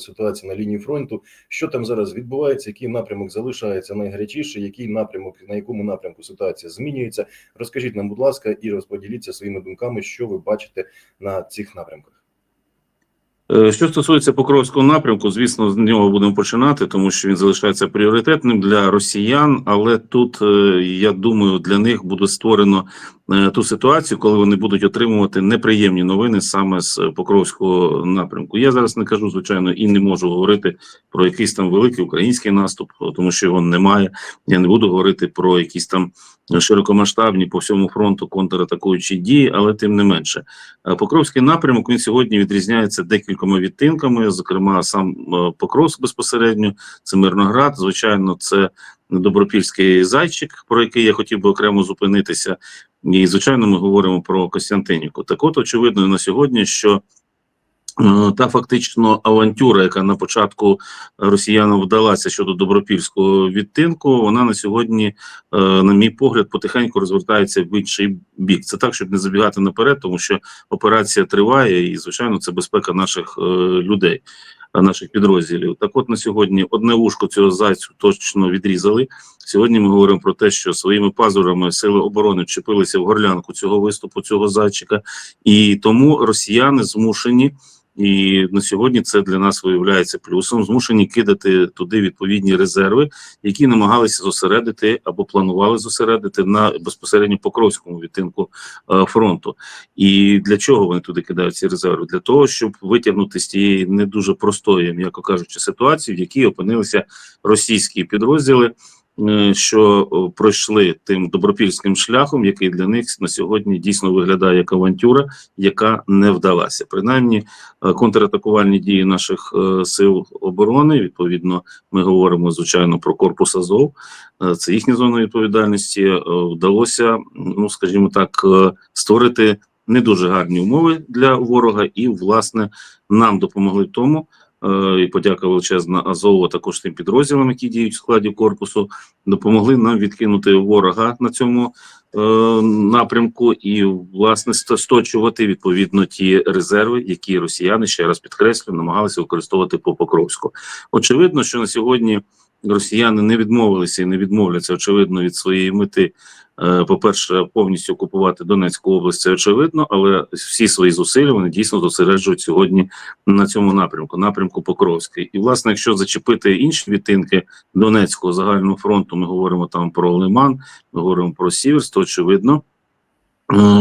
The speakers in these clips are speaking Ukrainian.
ситуація на лінії фронту. Що там зараз відбувається? Який напрямок залишається найгарячіший? Який напрямок на якому напрямку ситуація змінюється? Розкажіть нам, будь ласка, і розподіліться своїми думками, що ви бачите на цих напрямках. Е, Що стосується Покровського напрямку, звісно, з нього будемо починати, тому що він залишається пріоритетним для росіян. Але тут е, я думаю, для них буде створено ту ситуацію, коли вони будуть отримувати неприємні новини саме з Покровського напрямку. Я зараз не кажу, звичайно, і не можу говорити про якийсь там великий український наступ, тому що його немає. Я не буду говорити про якісь там широкомасштабні по всьому фронту контратакуючі дії, але тим не менше, Е, Покровський напрямок він сьогодні відрізняється декількома відтинками. Зокрема, сам е, Покровськ безпосередньо, це Мирноград. Звичайно, це Добропільський зайчик, про який я хотів би окремо зупинитися. І звичайно, ми говоримо про Костянтинівку. Так, от очевидно на сьогодні, що е, та фактично авантюра, яка на початку росіянам вдалася щодо добропільського відтинку, вона на сьогодні, е, на мій погляд, потихеньку розвертається в інший бік. Це так, щоб не забігати наперед, тому що операція триває, і звичайно, це безпека наших е, людей, наших підрозділів. Так, от на сьогодні одне вушко цього зайцю точно відрізали. Сьогодні ми говоримо про те, що своїми пазурами сили оборони вчепилися в горлянку цього виступу, цього зайчика, і тому росіяни змушені. І на сьогодні це для нас виявляється плюсом. Змушені кидати туди відповідні резерви, які намагалися зосередити або планували зосередити на безпосередньо покровському відтинку е, фронту. І для чого вони туди кидають ці резерви? Для того, щоб витягнути з тієї не дуже простої, м'яко кажучи, ситуації, в якій опинилися російські підрозділи. Е, Що пройшли тим добропільським шляхом, який для них на сьогодні дійсно виглядає як авантюра, яка не вдалася. Принаймні, е, контратакувальні дії наших е, сил оборони. Відповідно, ми говоримо звичайно про корпус Азов. Це їхня зона відповідальності. Вдалося, ну скажімо так, створити не дуже гарні умови для ворога, і власне нам допомогли тому. Е, І подяка величезна Азову, також тим підрозділам, які діють в складі корпусу, допомогли нам відкинути ворога на цьому е, напрямку і власне ст- сточувати відповідно ті резерви, які росіяни ще раз підкреслю, намагалися використовувати по Покровську. Очевидно, що на сьогодні росіяни не відмовилися і не відмовляться очевидно від своєї мети. Е, По-перше, повністю окупувати Донецьку область, це очевидно, але всі свої зусилля вони дійсно зосереджують сьогодні на цьому напрямку, напрямку Покровський. І, власне, якщо зачепити інші відтинки Донецького загального фронту, ми говоримо там про Лиман, ми говоримо про Сіверс, то очевидно,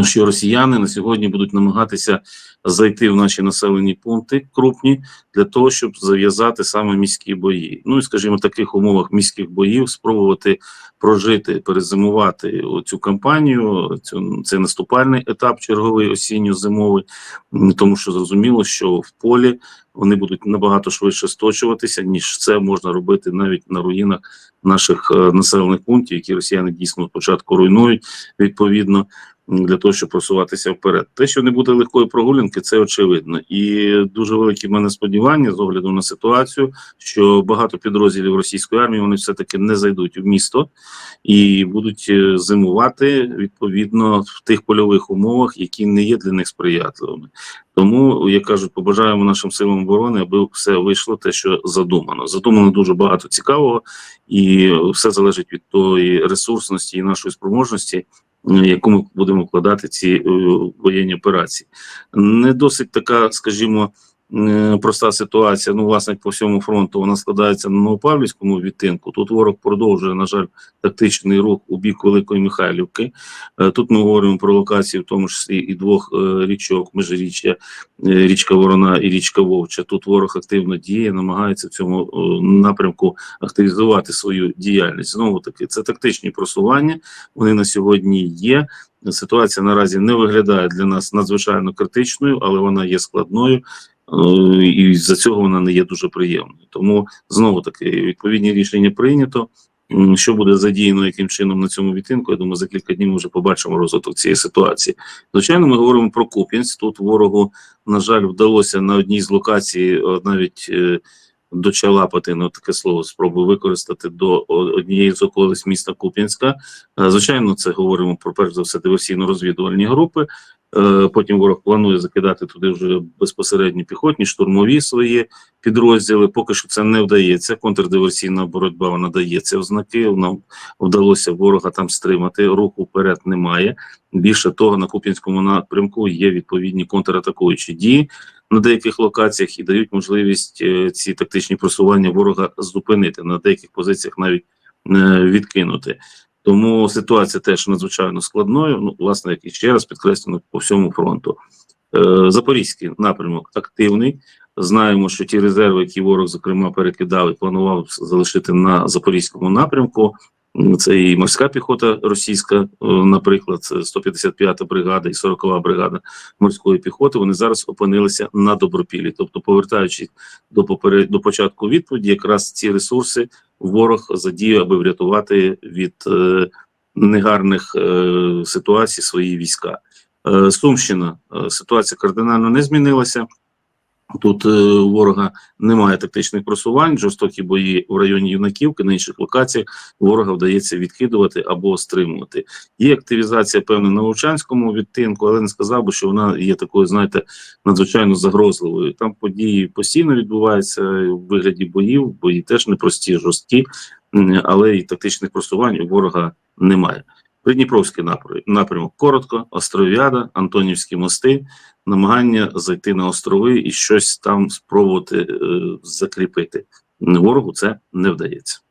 що росіяни на сьогодні будуть намагатися зайти в наші населені пункти крупні для того, щоб зав'язати саме міські бої. Ну і скажімо, в таких умовах міських боїв спробувати прожити, перезимувати цю кампанію. Цю цей наступальний етап, черговий осінньо-зимовий, тому що зрозуміло, що в полі вони будуть набагато швидше сточуватися, ніж це можна робити навіть на руїнах наших е, населених пунктів, які росіяни дійсно спочатку руйнують відповідно для того, щоб просуватися вперед. Те, що не буде легкої прогулянки, це очевидно, і дуже великі в мене сподівання з огляду на ситуацію, що багато підрозділів російської армії вони все таки не зайдуть в місто і будуть е, зимувати відповідно в тих польових умовах, які не є для них сприятливими. Тому, як кажуть, побажаємо нашим силам оборони, аби все вийшло те, що задумано. Задумано дуже багато цікавого, і все залежить від тої ресурсності і нашої спроможності, яку ми будемо вкладати ці е, воєнні операції. Не досить така, скажімо. Е, Проста ситуація, ну власне по всьому фронту вона складається на Новопавлівському відтинку. Тут ворог продовжує, на жаль, тактичний рух у бік Великої Михайлівки. Е, Тут ми говоримо про локації, в тому числі і двох е, річок, межиріччя, річка Ворона і річка Вовча. Тут ворог активно діє, намагається в цьому напрямку активізувати свою діяльність. Знову таки, це тактичні просування. Вони на сьогодні є. Ситуація наразі не виглядає для нас надзвичайно критичною, але вона є складною. Е, І за цього вона не є дуже приємною. Тому знову таки відповідні рішення прийнято. Що буде задіяно яким чином на цьому відтинку? Я думаю, за кілька днів ми вже побачимо розвиток цієї ситуації. Звичайно, ми говоримо про Куп'янськ. Тут ворогу, на жаль, вдалося на одній з локацій е, навіть е, дочалапати, ну таке слово спробую використати до однієї з околиць міста Куп'янська. Звичайно, це говоримо про перш за все диверсійно-розвідувальні групи. Е, Потім ворог планує закидати туди вже безпосередньо піхотні, штурмові свої підрозділи. Поки що це не вдається. Контрдиверсійна боротьба вона дається в знаки. Нам вдалося ворога там стримати. Руху вперед немає. Більше того, на Куп'янському напрямку є відповідні контратакуючі дії на деяких локаціях і дають можливість е, ці тактичні просування ворога зупинити на деяких позиціях, навіть е, відкинути. Тому ситуація теж надзвичайно складною. Ну, власне, як і ще раз підкреслено по всьому фронту. Е, Запорізький напрямок активний. Знаємо, що ті резерви, які ворог, зокрема, перекидав і планував залишити на запорізькому напрямку. Це і морська піхота російська, е, наприклад, це 155-та бригада і 40-ва бригада морської піхоти. Вони зараз опинилися на добропілі. Тобто, повертаючись до поперед... до початку відповіді, якраз ці ресурси ворог задіяв, аби врятувати від е, негарних е, ситуацій свої війська. Е, Сумщина ситуація кардинально не змінилася. Тут е, у ворога немає тактичних просувань, жорстокі бої в районі юнаківки, на інших локаціях ворога вдається відкидувати або стримувати. Є активізація певна на Вовчанському відтинку, але не сказав би, що вона є такою, знаєте, надзвичайно загрозливою. Там події постійно відбуваються в вигляді боїв, бої теж непрості, жорсткі, але і тактичних просувань у ворога немає. Придніпровський напрямок, коротко, Остров'яда, Антонівські мости, намагання зайти на острови і щось там спробувати е, закріпити. Ворогу це не вдається.